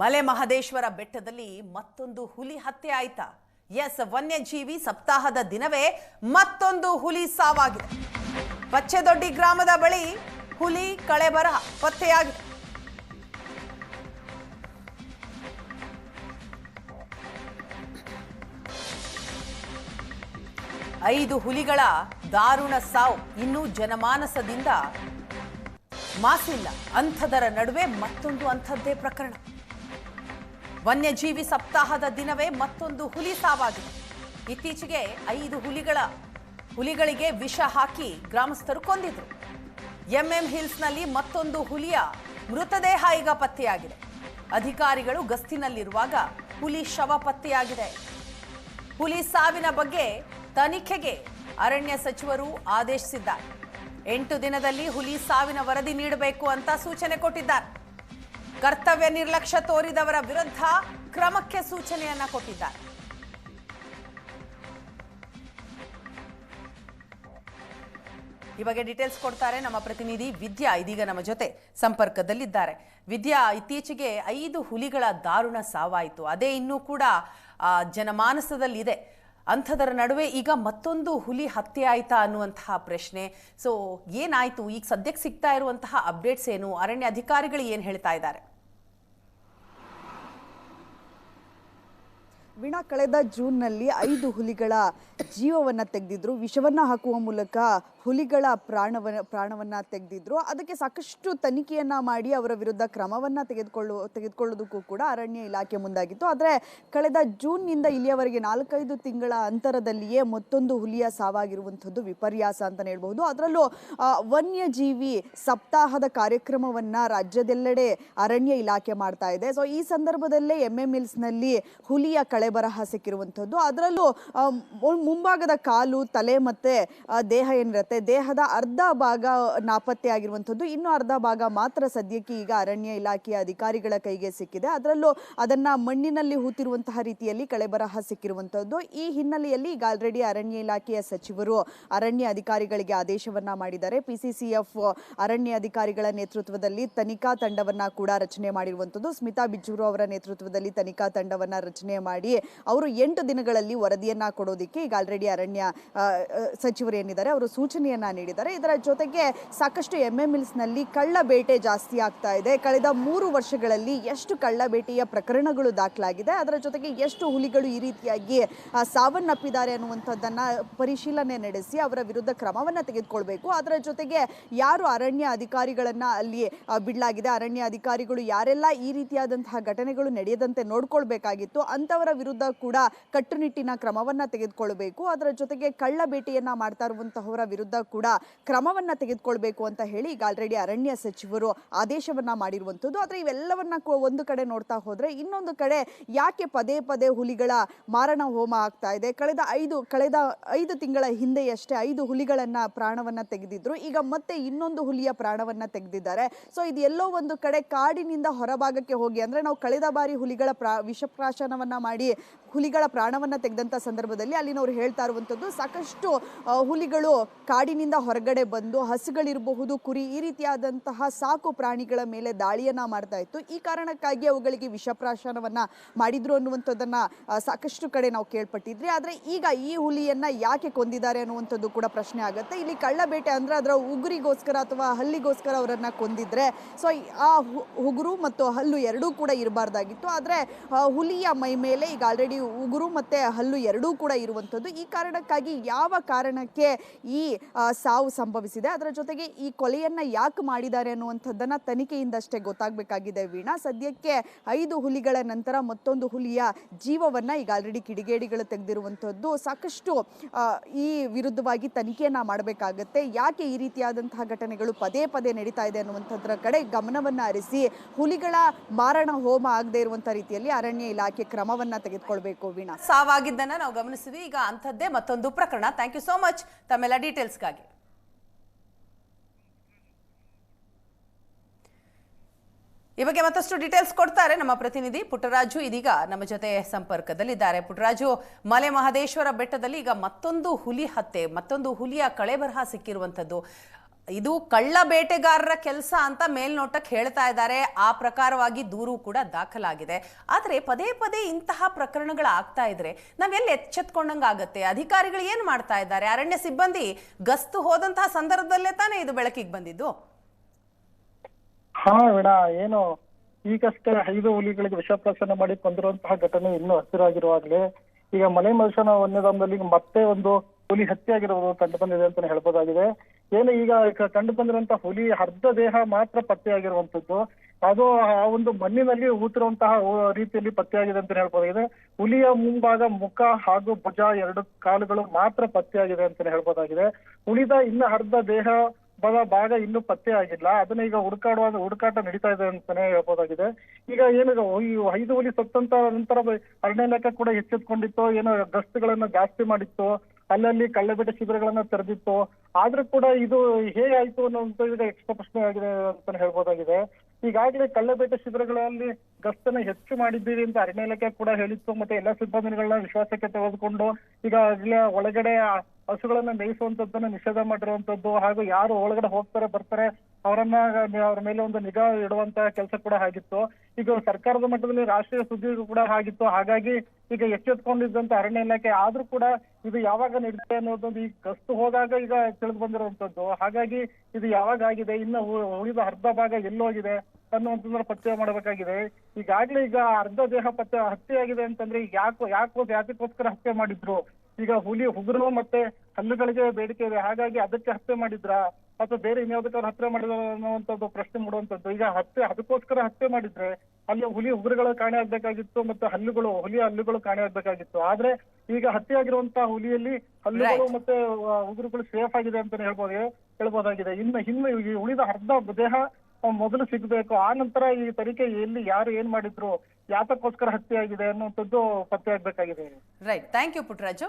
ಮಲೆ ಮಹದೇಶ್ವರ ಬೆಟ್ಟದಲ್ಲಿ ಮತ್ತೊಂದು ಹುಲಿ ಹತ್ಯೆ ಆಯ್ತಾ? ಎಸ್, ವನ್ಯಜೀವಿ ಸಪ್ತಾಹದ ದಿನವೇ ಮತ್ತೊಂದು ಹುಲಿ ಸಾವಾಗಿದೆ. ಪಚ್ಚೆದೊಡ್ಡಿ ಗ್ರಾಮದ ಬಳಿ ಹುಲಿ ಕಳೆಬರ ಪತ್ತೆಯಾಗಿದೆ ಐದು ಹುಲಿಗಳ ದಾರುಣ ಸಾವು ಇನ್ನೂ ಜನಮಾನಸದಿಂದ ಮಾಸಿಲ್ಲ. ಅಂಥದರ ನಡುವೆ ಮತ್ತೊಂದು ಅಂಥದ್ದೇ ಪ್ರಕರಣ. ವನ್ಯಜೀವಿ ಸಪ್ತಾಹದ ದಿನವೇ ಮತ್ತೊಂದು ಹುಲಿ ಸಾವಾಗಿದೆ. ಇತ್ತೀಚೆಗೆ ಐದು ಹುಲಿಗಳ, ಹುಲಿಗಳಿಗೆ ವಿಷ ಹಾಕಿ ಗ್ರಾಮಸ್ಥರು ಕೊಂದಿದ್ರು. ಎಂಎಂ ಹಿಲ್ಸ್ನಲ್ಲಿ ಮತ್ತೊಂದು ಹುಲಿಯ ಮೃತದೇಹ ಈಗ ಪತ್ತೆಯಾಗಿದೆ. ಅಧಿಕಾರಿಗಳು ಗಸ್ತಿನಲ್ಲಿರುವಾಗ ಹುಲಿ ಶವ ಪತ್ತೆಯಾಗಿದೆ. ಹುಲಿ ಸಾವಿನ ಬಗ್ಗೆ ತನಿಖೆಗೆ ಅರಣ್ಯ ಸಚಿವರು ಆದೇಶಿಸಿದ್ದಾರೆ. ಎಂಟು ದಿನದಲ್ಲಿ ಹುಲಿ ಸಾವಿನ ವರದಿ ನೀಡಬೇಕು ಅಂತ ಸೂಚನೆ ಕೊಟ್ಟಿದ್ದಾರೆ. ಕರ್ತವ್ಯ ನಿರ್ಲಕ್ಷ್ಯ ತೋರಿದವರ ವಿರುದ್ಧ ಕ್ರಮಕ್ಕೆ ಸೂಚನೆಯನ್ನ ಕೊಟ್ಟಿದ್ದಾರೆ. ಈ ಬಗ್ಗೆ ಡೀಟೇಲ್ಸ್ ಕೊಡ್ತಾರೆ ನಮ್ಮ ಪ್ರತಿನಿಧಿ ವಿದ್ಯಾ ಇದೀಗ ನಮ್ಮ ಜೊತೆ ಸಂಪರ್ಕದಲ್ಲಿದ್ದಾರೆ. ವಿದ್ಯಾ, ಇತ್ತೀಚೆಗೆ ಐದು ಹುಲಿಗಳ ದಾರುಣ ಸಾವಾಯಿತು. ಅದೇ ಇನ್ನೂ ಕೂಡ ಜನಮಾನಸದಲ್ಲಿದೆ. ಅಂಥದರ ನಡುವೆ ಈಗ ಮತ್ತೊಂದು ಹುಲಿ ಹತ್ಯೆ ಆಯ್ತಾ ಅನ್ನುವಂತಹ ಪ್ರಶ್ನೆ. ಸೊ ಏನಾಯ್ತು? ಈಗ ಸದ್ಯಕ್ಕೆ ಸಿಗ್ತಾ ಇರುವಂತಹ ಅಪ್ಡೇಟ್ಸ್ ಏನು? ಅರಣ್ಯ ಅಧಿಕಾರಿಗಳು ಏನು ಹೇಳ್ತಾ ಇದ್ದಾರೆ? ವೀಣಾ ಕಳೆದ ಜೂನ್ನಲ್ಲಿ ಐದು ಹುಲಿಗಳ ಜೀವವನ್ನು ತೆಗೆದಿದ್ರು. ವಿಷವನ್ನು ಹಾಕುವ ಮೂಲಕ ಹುಲಿಗಳ ಪ್ರಾಣವ ಪ್ರಾಣವನ್ನು ತೆಗೆದಿದ್ರು. ಅದಕ್ಕೆ ಸಾಕಷ್ಟು ತನಿಖೆಯನ್ನು ಮಾಡಿ ಅವರ ವಿರುದ್ಧ ಕ್ರಮವನ್ನ ತೆಗೆದುಕೊಳ್ಳು, ತೆಗೆದುಕೊಳ್ಳೋದಕ್ಕೂ ಕೂಡ ಅರಣ್ಯ ಇಲಾಖೆ ಮುಂದಾಗಿತ್ತು. ಆದರೆ ಕಳೆದ ಜೂನ್ನಿಂದ ಇಲ್ಲಿಯವರೆಗೆ ನಾಲ್ಕೈದು ತಿಂಗಳ ಅಂತರದಲ್ಲಿಯೇ ಮತ್ತೊಂದು ಹುಲಿಯ ಸಾವಾಗಿರುವಂಥದ್ದು ವಿಪರ್ಯಾಸ ಅಂತ ಹೇಳ್ಬಹುದು. ಅದರಲ್ಲೂ ವನ್ಯಜೀವಿ ಸಪ್ತಾಹದ ಕಾರ್ಯಕ್ರಮವನ್ನ ರಾಜ್ಯದೆಲ್ಲೆಡೆ ಅರಣ್ಯ ಇಲಾಖೆ ಮಾಡ್ತಾ ಇದೆ. ಸೊ ಈ ಸಂದರ್ಭದಲ್ಲೇ ಎಂ ಎಂ ನಲ್ಲಿ ಹುಲಿಯ ಕಳೆಬರಹ ಸಿಕ್ಕಿರುವಂಥದ್ದು. ಅದರಲ್ಲೂ ಮುಂಭಾಗದ ಕಾಲು, ತಲೆ ಮತ್ತೆ ದೇಹ ಏನಿರುತ್ತೆ ದೇಹದ ಅರ್ಧ ಭಾಗ ನಾಪತ್ತೆ ಆಗಿರುವಂಥದ್ದು. ಇನ್ನು ಅರ್ಧ ಭಾಗ ಮಾತ್ರ ಸದ್ಯಕ್ಕೆ ಈಗ ಅರಣ್ಯ ಇಲಾಖೆಯ ಅಧಿಕಾರಿಗಳ ಕೈಗೆ ಸಿಕ್ಕಿದೆ. ಅದರಲ್ಲೂ ಅದನ್ನ ಮಣ್ಣಿನಲ್ಲಿ ಹೂತಿರುವಂತಹ ರೀತಿಯಲ್ಲಿ ಕಳೆಬರಹ ಸಿಕ್ಕಿರುವಂಥದ್ದು. ಈ ಹಿನ್ನೆಲೆಯಲ್ಲಿ ಈಗ ಆಲ್ರೆಡಿ ಅರಣ್ಯ ಇಲಾಖೆಯ ಸಚಿವರು ಅರಣ್ಯ ಅಧಿಕಾರಿಗಳಿಗೆ ಆದೇಶವನ್ನ ಮಾಡಿದ್ದಾರೆ. ಪಿಸಿಸಿಎಫ್ ಅರಣ್ಯ ಅಧಿಕಾರಿಗಳ ನೇತೃತ್ವದಲ್ಲಿ ತನಿಖಾ ತಂಡವನ್ನ ಕೂಡ ರಚನೆ ಮಾಡಿರುವಂಥದ್ದು. ಸ್ಮಿತಾ ಬಿಜ್ಜೂರು ಅವರ ನೇತೃತ್ವದಲ್ಲಿ ತನಿಖಾ ತಂಡವನ್ನ ರಚನೆ ಮಾಡಿ ಅವರು ಎಂಟು ದಿನಗಳಲ್ಲಿ ವರದಿಯನ್ನ ಕೊಡೋದಿಕ್ಕೆ ಈಗ ಆಲ್ರೆಡಿ ಅರಣ್ಯ ಸಚಿವರು ಏನಿದ್ದಾರೆ, ಅವರು ಸೂಚನೆಯನ್ನ ನೀಡಿದ್ದಾರೆ. ಇದರ ಜೊತೆಗೆ ಸಾಕಷ್ಟು ಎಂ ಎಲ್ಸ್ನಲ್ಲಿ ಕಳ್ಳ ಬೇಟೆ ಜಾಸ್ತಿ ಆಗ್ತಾ ಇದೆ. ಕಳೆದ ಮೂರು ವರ್ಷಗಳಲ್ಲಿ ಎಷ್ಟು ಕಳ್ಳ ಬೇಟೆಯ ಪ್ರಕರಣಗಳು ದಾಖಲಾಗಿದೆ. ಅದರ ಜೊತೆಗೆ ಎಷ್ಟು ಹುಲಿಗಳು ಈ ರೀತಿಯಾಗಿ ಸಾವನ್ನಪ್ಪಿದ್ದಾರೆ ಅನ್ನುವಂಥದ್ದನ್ನ ಪರಿಶೀಲನೆ ನಡೆಸಿ ಅವರ ವಿರುದ್ಧ ಕ್ರಮವನ್ನ ತೆಗೆದುಕೊಳ್ಬೇಕು. ಅದರ ಜೊತೆಗೆ ಯಾರು ಅರಣ್ಯ ಅಧಿಕಾರಿಗಳನ್ನ ಅಲ್ಲಿ ಬಿಡಲಾಗಿದೆ? ಅರಣ್ಯ ಅಧಿಕಾರಿಗಳು ಯಾರೆಲ್ಲ ಈ ರೀತಿಯಾದಂತಹ ಘಟನೆಗಳು ನಡೆಯದಂತೆ ನೋಡ್ಕೊಳ್ಬೇಕಾಗಿತ್ತು ಅಂತವರ ವಿರುದ್ಧ ಕೂಡ ಕಟ್ಟುನಿಟ್ಟಿನ ಕ್ರಮವನ್ನ ತೆಗೆದುಕೊಳ್ಬೇಕು. ಅದರ ಜೊತೆಗೆ ಕಳ್ಳ ಬೇಟೆಯನ್ನ ಮಾಡ್ತಾ ಇರುವಂತಹವರ ವಿರುದ್ಧ ಕೂಡ ಕ್ರಮವನ್ನ ತೆಗೆದುಕೊಳ್ಬೇಕು ಅಂತ ಹೇಳಿ ಈಗ ಆಲ್ರೆಡಿ ಅರಣ್ಯ ಸಚಿವರು ಆದೇಶವನ್ನ ಮಾಡಿರುವಂಥದ್ದು. ಆದರೆ ಇವೆಲ್ಲವನ್ನ ಒಂದು ಕಡೆ ನೋಡ್ತಾ ಹೋದ್ರೆ ಇನ್ನೊಂದು ಕಡೆ ಯಾಕೆ ಪದೇ ಪದೇ ಹುಲಿಗಳ ಮಾರಣ ಹೋಮ ಆಗ್ತಾ ಇದೆ? ಕಳೆದ ಐದು ಕಳೆದ ಐದು ತಿಂಗಳ ಹಿಂದೆಯಷ್ಟೇ ಐದು ಹುಲಿಗಳನ್ನ ಪ್ರಾಣವನ್ನ ತೆಗೆದಿದ್ರು. ಈಗ ಮತ್ತೆ ಇನ್ನೊಂದು ಹುಲಿಯ ಪ್ರಾಣವನ್ನ ತೆಗೆದಿದ್ದಾರೆ. ಸೊ ಇದು ಒಂದು ಕಡೆ ಕಾಡಿನಿಂದ ಹೊರಭಾಗಕ್ಕೆ ಹೋಗಿ, ಅಂದ್ರೆ ನಾವು ಕಳೆದ ಬಾರಿ ಹುಲಿಗಳ ಪ್ರಾ, ವಿಷಪ್ರಾಶನವನ್ನ ಮಾಡಿ ಹುಲಿಗಳ ಪ್ರಾಣವನ್ನ ತೆಗೆದಂತ ಸಂದರ್ಭದಲ್ಲಿ ಅಲ್ಲಿನವರು ಹೇಳ್ತಾ ಇರುವಂಥದ್ದು ಸಾಕಷ್ಟು ಹುಲಿಗಳು ಹುಲಿಗಳು ಕಾಡಿನಿಂದ ಹೊರಗಡೆ ಬಂದು ಹಸುಗಳಿರಬಹುದು, ಕುರಿ ಈ ರೀತಿಯಾದಂತಹ ಸಾಕು ಪ್ರಾಣಿಗಳ ಮೇಲೆ ದಾಳಿಯನ್ನ ಮಾಡ್ತಾ ಇತ್ತು. ಈ ಕಾರಣಕ್ಕಾಗಿ ಅವುಗಳಿಗೆ ವಿಷಪ್ರಾಶನವನ್ನು ಮಾಡಿದ್ರು ಅನ್ನುವಂಥದ್ದನ್ನ ಸಾಕಷ್ಟು ಕಡೆ ನಾವು ಕೇಳ್ಪಟ್ಟಿದ್ರಿ. ಆದ್ರೆ ಈಗ ಈ ಹುಲಿಯನ್ನ ಯಾಕೆ ಕೊಂದಿದ್ದಾರೆ ಅನ್ನುವಂಥದ್ದು ಕೂಡ ಪ್ರಶ್ನೆ ಆಗುತ್ತೆ. ಇಲ್ಲಿ ಕಳ್ಳಬೇಟೆ ಅಂದರೆ ಅಂದ್ರೆ ಉಗುರಿಗೋಸ್ಕರ ಅಥವಾ ಹಲ್ಲಿಗೋಸ್ಕರ ಅವರನ್ನು ಕೊಂದಿದ್ರೆ, ಸೊ ಆ ಉಗುರು ಮತ್ತು ಹಲ್ಲು ಎರಡೂ ಕೂಡ ಇರಬಾರ್ದಾಗಿತ್ತು. ಆದ್ರೆ ಹುಲಿಯ ಮೈ ಮೇಲೆ ಈಗ ಆಲ್ರೆಡಿ ಉಗುರು ಮತ್ತೆ ಹಲ್ಲು ಎರಡೂ ಕೂಡ ಇರುವಂಥದ್ದು. ಈ ಕಾರಣಕ್ಕಾಗಿ ಯಾವ ಕಾರಣಕ್ಕೆ ಈ ಸಾವು ಸಂಭವಿಸಿದೆ. ಅದರ ಜೊತೆಗೆ ಈ ಕೊಲೆಯನ್ನ ಯಾಕೆ ಮಾಡಿದ್ದಾರೆ ಅನ್ನುವಂಥದ್ದನ್ನ ತನಿಖೆಯಿಂದಷ್ಟೇ ಗೊತ್ತಾಗಬೇಕಾಗಿದೆ ವೀಣಾ. ಸದ್ಯಕ್ಕೆ ಐದು ಹುಲಿಗಳ ನಂತರ ಮತ್ತೊಂದು ಹುಲಿಯ ಜೀವವನ್ನ ಈಗ ಆಲ್ರೆಡಿ ಕಿಡಿಗೇಡಿಗಳು ತೆಗೆದಿರುವಂಥದ್ದು. ಸಾಕಷ್ಟು ಈ ವಿರುದ್ಧವಾಗಿ ತನಿಖೆಯನ್ನ ಮಾಡಬೇಕಾಗತ್ತೆ. ಯಾಕೆ ಈ ರೀತಿಯಾದಂತಹ ಘಟನೆಗಳು ಪದೇ ಪದೇ ನಡೀತಾ ಇದೆ ಅನ್ನುವಂಥದ್ರ ಕಡೆ ಗಮನವನ್ನ ಹರಿಸಿ ಹುಲಿಗಳ ಮಾರಣ ಹೋಮ ಆಗದೆ ಇರುವಂತ ರೀತಿಯಲ್ಲಿ ಅರಣ್ಯ ಇಲಾಖೆ ಕ್ರಮವನ್ನ ತೆಗೆದುಕೊಳ್ಬೇಕು ವೀಣಾ. ಸಾವಾಗಿದ್ದನ್ನ ನಾವು ಗಮನಿಸಿದ್ವಿ. ಈಗ ಅಂಥದ್ದೇ ಮತ್ತೊಂದು ಪ್ರಕರಣ. ಥ್ಯಾಂಕ್ ಯು ಸೋ ಮಚ್ ತಮ್ಮೆಲ್ಲ ಡೀಟೇಲ್ಸ್ಗಾಗಿ ಈ ಬಗ್ಗೆ ಮತ್ತಷ್ಟು ಡೀಟೇಲ್ಸ್ ಕೊಡ್ತಾರೆ ನಮ್ಮ ಪ್ರತಿನಿಧಿ ಪುಟ್ಟರಾಜು. ಇದೀಗ ನಮ್ಮ ಜೊತೆ ಸಂಪರ್ಕದಲ್ಲಿದ್ದಾರೆ. ಪುಟ್ಟರಾಜು, ಮಲೆ ಮಹದೇಶ್ವರ ಬೆಟ್ಟದಲ್ಲಿ ಈಗ ಮತ್ತೊಂದು ಹುಲಿ ಹತ್ಯೆ, ಮತ್ತೊಂದು ಹುಲಿಯ ಕಳೆಬರಹ ಸಿಕ್ಕಿರುವಂಥದ್ದು. ಇದು ಕಳ್ಳ ಬೇಟೆಗಾರರ ಕೆಲಸ ಅಂತ ಮೇಲ್ನೋಟಕ್ಕೆ ಹೇಳ್ತಾ ಇದ್ದಾರೆ. ಆ ಪ್ರಕಾರವಾಗಿ ದೂರು ಕೂಡ ದಾಖಲಾಗಿದೆ. ಆದರೆ ಪದೇ ಪದೇ ಇಂತಹ ಪ್ರಕರಣಗಳು ಆಗ್ತಾ ಇದ್ರೆ ನಾವೆಲ್ಲ ಎಚ್ಚೆತ್ಕೊಂಡಂಗಾಗತ್ತೆ ಅಧಿಕಾರಿಗಳು ಏನು ಮಾಡ್ತಾ ಇದ್ದಾರೆ? ಅರಣ್ಯ ಸಿಬ್ಬಂದಿ ಗಸ್ತು ಹೋದಂತಹ ಸಂದರ್ಭದಲ್ಲೇ ತಾನೇ ಇದು ಬೆಳಕಿಗೆ ಬಂದಿದ್ದು? ಹಾ ವೀಣಾ, ಏನು, ಈಗಷ್ಟೇ ಐದು ಹುಲಿಗಳಿಗೆ ವಿಷಪ್ರಾಶನ ಮಾಡಿ ಕೊಂದಿರುವಂತಹ ಘಟನೆ ಇನ್ನೂ ಹಸಿರಾಗಿರುವಾಗಲೇ ಈಗ ಮಲೆ ಮನುಷ್ಯನ ವನ್ಯಧಾಮದಲ್ಲಿ ಮತ್ತೆ ಒಂದು ಹುಲಿ ಹತ್ಯೆ ಆಗಿರೋದು ಕಂಡು ಬಂದಿದೆ ಅಂತ ಹೇಳ್ಬೋದಾಗಿದೆ. ಏನು ಈಗ ಕಂಡು ಬಂದಿರುವಂತ ಹುಲಿ ಅರ್ಧ ದೇಹ ಮಾತ್ರ ಪತ್ತೆಯಾಗಿರುವಂತದ್ದು ಅದು ಆ ಒಂದು ಮಣ್ಣಿನಲ್ಲಿ ಊತಿರುವಂತಹ ರೀತಿಯಲ್ಲಿ ಪತ್ತೆಯಾಗಿದೆ ಅಂತ ಹೇಳ್ಬೋದಾಗಿದೆ. ಹುಲಿಯ ಮುಂಭಾಗ ಮುಖ ಹಾಗೂ ಭುಜ ಎರಡು ಕಾಲುಗಳು ಮಾತ್ರ ಪತ್ತೆಯಾಗಿದೆ ಅಂತ ಹೇಳ್ಬೋದಾಗಿದೆ. ಉಳಿದ ಇನ್ನು ಅರ್ಧ ದೇಹ ಭಾಗ ಇನ್ನೂ ಪತ್ತೆ ಆಗಿಲ್ಲ. ಅದನ್ನ ಈಗ ಹುಡುಕಾಡುವಾಗ ಹುಡುಕಾಟ ನಡೀತಾ ಇದೆ ಅಂತಾನೆ ಹೇಳ್ಬೋದಾಗಿದೆ. ಈಗ ಏನು ಐದು ಹುಲಿ ಸತ್ತಂತ ನಂತರ ಅರಣ್ಯ ಇಲಾಖೆ ಕೂಡ ಎಚ್ಚೆತ್ಕೊಂಡಿತ್ತು. ಏನೋ ಗಸ್ತುಗಳನ್ನ ಜಾಸ್ತಿ ಮಾಡಿತ್ತು. ಅಲ್ಲಲ್ಲಿ ಕಳ್ಳಬೇಟೆ ಶಿಬಿರಗಳನ್ನ ತೆರೆದಿತ್ತು. ಆದ್ರೂ ಕೂಡ ಇದು ಹೇಗಾಯ್ತು ಅನ್ನೋದು ಈಗ ಎಕ್ಸ್ಟ್ರಾ ಪ್ರಶ್ನೆ ಆಗಿದೆ ಅಂತಾನೆ ಹೇಳ್ಬೋದಾಗಿದೆ. ಈಗಾಗಲೇ ಕಳ್ಳಬೇಟೆ ಶಿಬಿರಗಳಲ್ಲಿ ಗಸ್ತನ್ನ ಹೆಚ್ಚು ಮಾಡಿದ್ದೀರಿ ಅಂತ ಅರಣ್ಯ ಇಲಾಖೆ ಕೂಡ ಹೇಳಿತ್ತು. ಮತ್ತೆ ಎಲ್ಲಾ ಸಿಬ್ಬಂದಿಗಳನ್ನ ವಿಶ್ವಾಸಕ್ಕೆ ತೆಗೆದುಕೊಂಡು ಈಗ ಒಳಗಡೆ ಹಸುಗಳನ್ನ ಮೇಯಿಸುವಂತದ್ದನ್ನ ನಿಷೇಧ ಮಾಡಿರುವಂತದ್ದು ಹಾಗೂ ಯಾರು ಒಳಗಡೆ ಹೋಗ್ತಾರೆ, ಬರ್ತಾರೆ, ಅವರನ್ನ ಅವ್ರ ಮೇಲೆ ಒಂದು ನಿಗಾ ಇಡುವಂತ ಕೆಲಸ ಕೂಡ ಆಗಿತ್ತು. ಈಗ ಸರ್ಕಾರದ ಮಟ್ಟದಲ್ಲಿ ರಾಷ್ಟ್ರೀಯ ಸುದ್ದಿ ಕೂಡ ಆಗಿತ್ತು. ಹಾಗಾಗಿ ಈಗ ಎಚ್ಚೆತ್ಕೊಂಡಿದ್ದಂತ ಅರಣ್ಯ ಇಲಾಖೆ ಆದ್ರೂ ಕೂಡ ಇದು ಯಾವಾಗ ನಡೀತೆ ಅನ್ನೋದೊಂದು ಈಗ ಗಸ್ತು ಹೋದಾಗ ಈಗ ತಿಳಿದು ಬಂದಿರುವಂತದ್ದು. ಹಾಗಾಗಿ ಇದು ಯಾವಾಗ ಆಗಿದೆ, ಇನ್ನು ಉಳಿದ ಅರ್ಧ ಭಾಗ ಎಲ್ಲೋಗಿದೆ ಅನ್ನುವಂತಂದ್ರೆ ಪತ್ತೆ ಮಾಡಬೇಕಾಗಿದೆ. ಈಗಾಗ್ಲೇ ಈಗ ಅರ್ಧ ದೇಹ ಪತ್ತೆ ಹತ್ಯೆ ಆಗಿದೆ ಅಂತಂದ್ರೆ ಈಗ ಯಾಕೋ ಯಾಕೋ ಜಾತಿಗೋಸ್ಕರ ಹತ್ಯೆ ಮಾಡಿದ್ರು. ಈಗ ಹುಲಿ, ಉಗುರು ಮತ್ತೆ ಹಲ್ಲುಗಳಿಗೆ ಬೇಡಿಕೆ ಇದೆ. ಹಾಗಾಗಿ ಅದಕ್ಕೆ ಹತ್ಯೆ ಮಾಡಿದ್ರಾ? ಅಥವಾ ಬೇರೆ ಇನ್ಯಾವುದಕ್ಕಾದ್ರು ಹತ್ಯೆ ಮಾಡಿದ್ರ ಅನ್ನುವಂಥದ್ದು ಪ್ರಶ್ನೆ ಮೂಡುವಂಥದ್ದು. ಈಗ ಹತ್ಯೆ ಅದಕ್ಕೋಸ್ಕರ ಹತ್ಯೆ ಮಾಡಿದ್ರೆ ಅಲ್ಲಿ ಹುಲಿ ಉಗುರುಗಳು ಕಾಣೆ ಆಗ್ಬೇಕಾಗಿತ್ತು ಮತ್ತೆ ಹಲ್ಲುಗಳು ಹುಲಿ ಹಲ್ಲುಗಳು ಕಾಣೆ ಆಗ್ಬೇಕಾಗಿತ್ತು. ಆದ್ರೆ ಈಗ ಹತ್ಯೆ ಆಗಿರುವಂತಹ ಹುಲಿಯಲ್ಲಿ ಹಲ್ಲುಗಳು ಮತ್ತೆ ಉಗ್ರಗಳು ಸೇಫ್ ಆಗಿದೆ ಅಂತಾನೆ ಹೇಳ್ಬೋದು ಹೇಳ್ಬೋದಾಗಿದೆ. ಇನ್ನು ಇನ್ನು ಈ ಉಳಿದ ಅರ್ಧ ದೇಹ ಮೊದಲು ಸಿಗ್ಬೇಕು. ಆ ನಂತರ ಈ ತನಿಖೆ ಎಲ್ಲಿ ಯಾರು ಏನ್ ಮಾಡಿದ್ರು ಯಾತಕ್ಕೋಸ್ಕರ ಹತ್ಯೆ ಆಗಿದೆ ಅನ್ನುವಂಥದ್ದು ಪತ್ತೆ ಆಗ್ಬೇಕಾಗಿದೆ. Right thank you Puttaraju